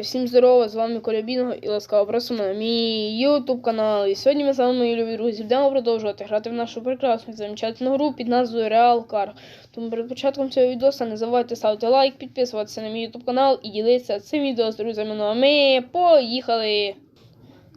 Всім здорово, з вами Коля Бінго і ласкаво просимо на мій YouTube канал. І сьогодні ми з вами, мої любі друзі, будемо продовжувати грати в нашу прекрасну замечательну гру під назвою Real Car. Тому перед початком цього відео не забувайте ставити лайк, підписуватися на мій YouTube канал і ділитися цим відео з друзями. Ну а ми поїхали!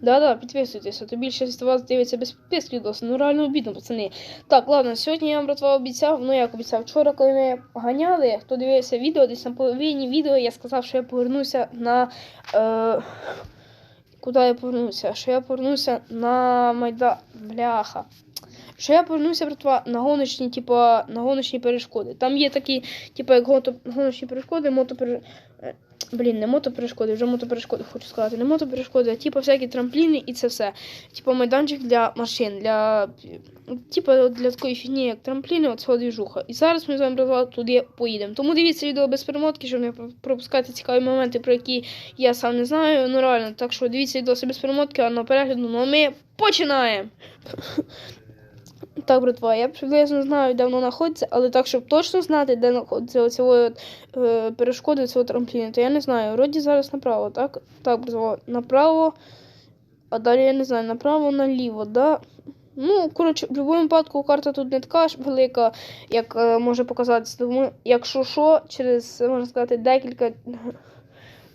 Да-да, підписуйтесь, а то більшість вас дивиться без підписки відоси. Ну реально обідно, пацани. Так, ладно, сьогодні я вам братва обіцяв, ну як обіцяв, вчора, коли ми ганяли, хто дивився відео, десь на половині відео я сказав, що я повернуся на. Е... Куди я повернуся? Що я повернуся на майдан. Бляха. Що я повернуся, братва, на гоночні, типа, на гоночні перешкоди. Там є такі, типа, як гоночні перешкоди, мотоперешкоди. Блін, не мотоперешкоди, вже мотоперешкоди хочу сказати. Не мотоперешкоди, а типу всякі трампліни і це все. Типу майданчик для машин, для типу для такої фігні, як трампліни, от цього двіжуха. І зараз ми з вами братва, туди поїдемо. Тому дивіться відео без перемотки, щоб не пропускати цікаві моменти, про які я сам не знаю. Ну реально, так що дивіться відео без перемотки, а на перегляду, ну а ми починаємо! Так, братва, я приблизно знаю, де воно знаходиться, але так, щоб точно знати, де знаходиться оцього е, перешкоди цього трампліну, то я не знаю. Вроді зараз направо, так? Так, братва, направо, а далі я не знаю, направо, наліво, да? Ну, коротше, в будь-якому випадку карта тут не така ж велика, як е, може показатися. Тому, якщо що, через, можна сказати, декілька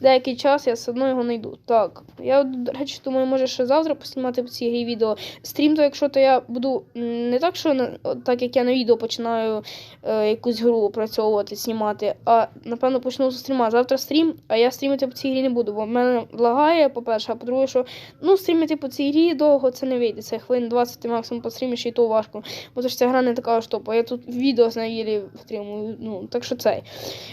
деякий час я все одно його знайду. Так, я, речі, думаю, може ще завтра поснімати по цій грі відео. Стрім, то якщо то я буду не так, що так як я на відео починаю е, якусь гру опрацьовувати, знімати, а напевно почну з стріма. Завтра стрім, а я стрімити по цій грі не буду, бо в мене лагає, по-перше, а по-друге, що ну, стрімити по цій грі довго це не вийде. Це хвилин 20 ти максимум пострімиш, і то важко. Бо то ж ця гра не така ж топа. Я тут відео з єлі втримую. Ну, так що цей.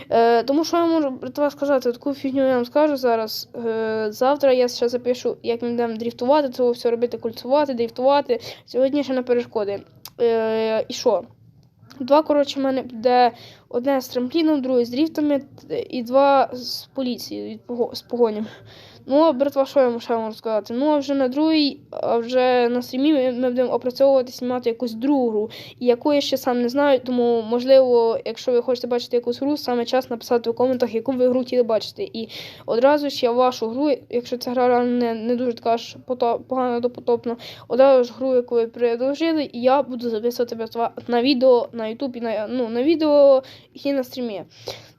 Е, тому що я можу братва, сказати, таку фігню я вам скажу зараз. Е, завтра я ще запишу, як ми будемо дріфтувати, це все робити, кульцувати, дріфтувати. Сьогодні ще на перешкоди. Е, і що? Два, коротше, в мене буде одне з трампліном, друге з дріфтами і два з поліції, з погоням. Ну, а братва, що я вам ще можу сказати? Ну, а вже на другій, а вже на стрімі ми, ми будемо опрацьовувати, знімати якусь другу гру, яку я ще сам не знаю, тому, можливо, якщо ви хочете бачити якусь гру, саме час написати в коментах, яку ви гру хотіли бачити. І одразу ж я вашу гру, якщо ця гра не, не дуже така ж погано допотопна, одразу ж гру, яку ви предложили, і я буду записувати братва на відео на YouTube і на, ну, на відео і на стрімі.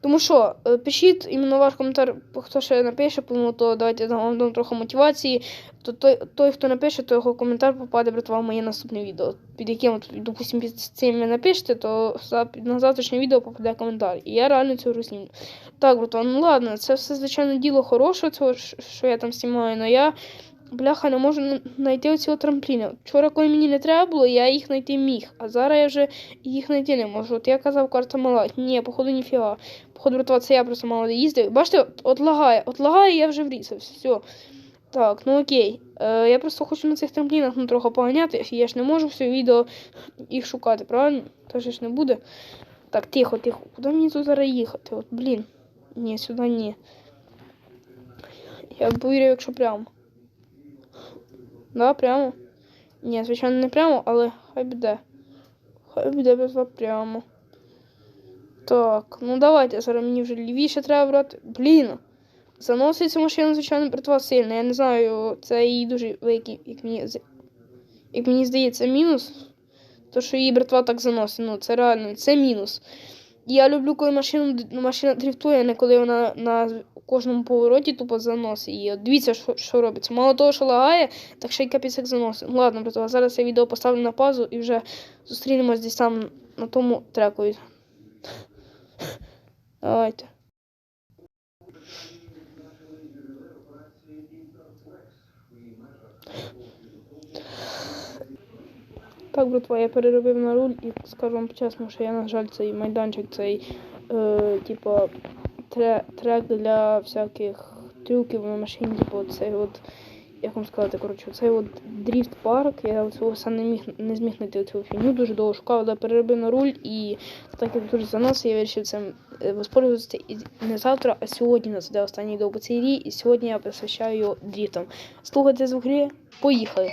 Тому що, пишіть іменно ваш коментар, хто ще напише, то давайте вам дам трохи мотивації. То той, той, хто напише, то його коментар попаде братва, в моє наступне відео. Під яким, допустим, під цим ви напишете, то на завтрашнє відео попаде коментар. І я реально цю гру зніму. Так, братва, ну ладно, це все, звичайно, діло хороше, цього, що я там знімаю, але я. Бляха, не можу знайти оцього трампліна. Вчора, коли мені не треба було, я їх знайти міг. А зараз я вже їх знайти не можу. От я казав, карта мала. Ні, походу, ніфіга. Походу, братва, це я просто мало їздив. Бачите, от лагає, от лагає, я вже врізався. Все. Так, ну окей. Е, Я просто хочу на цих трамплінах ну, трохи поганяти. Я ж не можу все відео їх шукати, правильно? Тож ж не буде. Так, тихо, тихо. Куди мені тут зараз їхати? От, блін. Ні, сюди ні. Я повірю, якщо прямо. Да, прямо. Ні, звичайно, не прямо, але хай буде. Хай буде без прямо. Так, ну давайте, зараз мені вже лівіше треба брати. Блін. Заноситься машина, звичайно, братва сильно. Я не знаю, це її дуже великий, як мені як мені здається, мінус. То, що її братва так заносить. Ну, це реально, це мінус. Я люблю, коли машину, машина дрифтує, а не коли вона на кожному повороті тупо заносить. І от дивіться, що що робиться. Мало того, що лагає, так ще й капець як заносить. Ладно, ладно, братва, зараз я відео поставлю на паузу і вже зустрінемось десь там на тому треку. Давайте. Так, братва, я переробив на руль і скажу вам чесно, що я, на жаль, цей майданчик, цей, е, типу, трек для всяких трюків на машині, типу, цей от, як вам сказати, коротше, цей от дріфт парк, я цього сам не міг не зміг знайти цю фігню, дуже довго шукав, але переробив на руль і так як дуже занос, я вирішив цим воспользуватися і не завтра, а сьогодні нас буде останній по цій грі, і сьогодні я присвящаю його дріфтам. Слухайте звук гри, поїхали!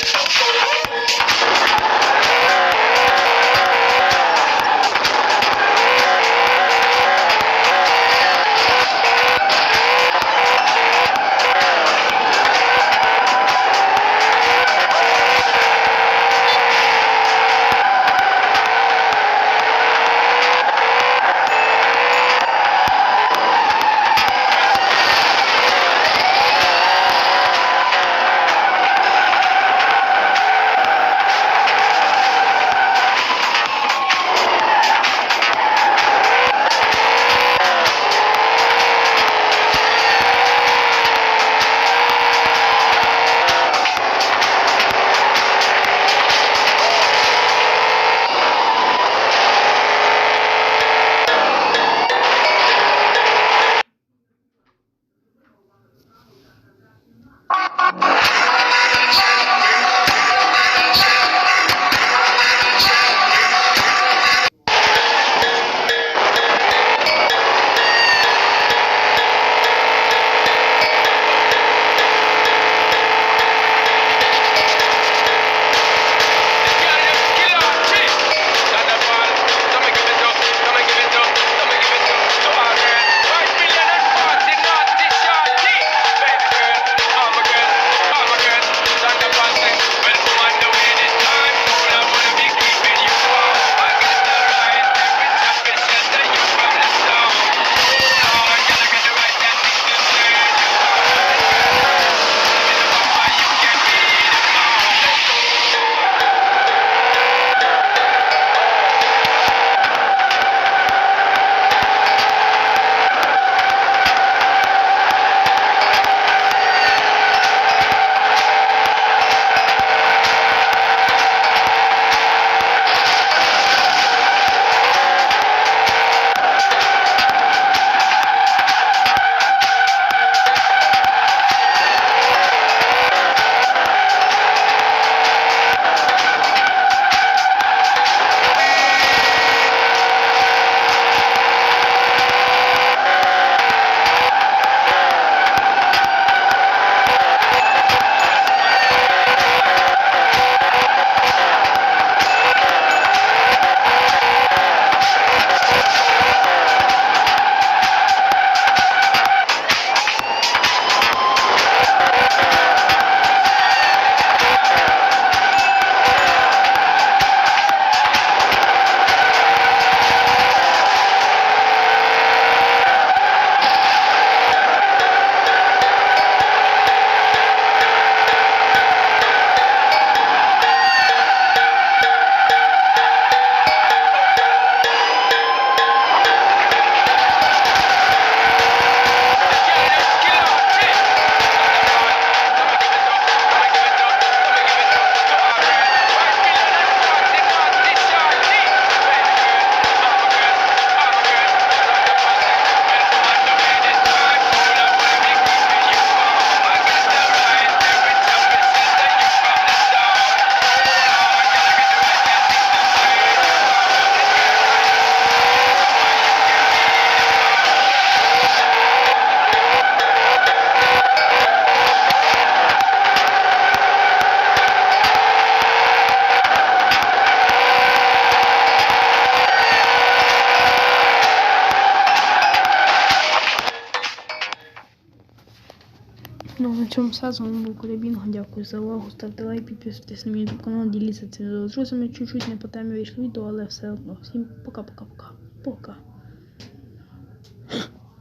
На цьому все. З вами був Колябінго. Дякую за увагу. Ставте лайк, підписуйтесь на мій YouTube канал, діліться цим з друзями. Чуть-чуть не по темі вийшло відео, але все одно. Всім пока-пока-пока. Пока.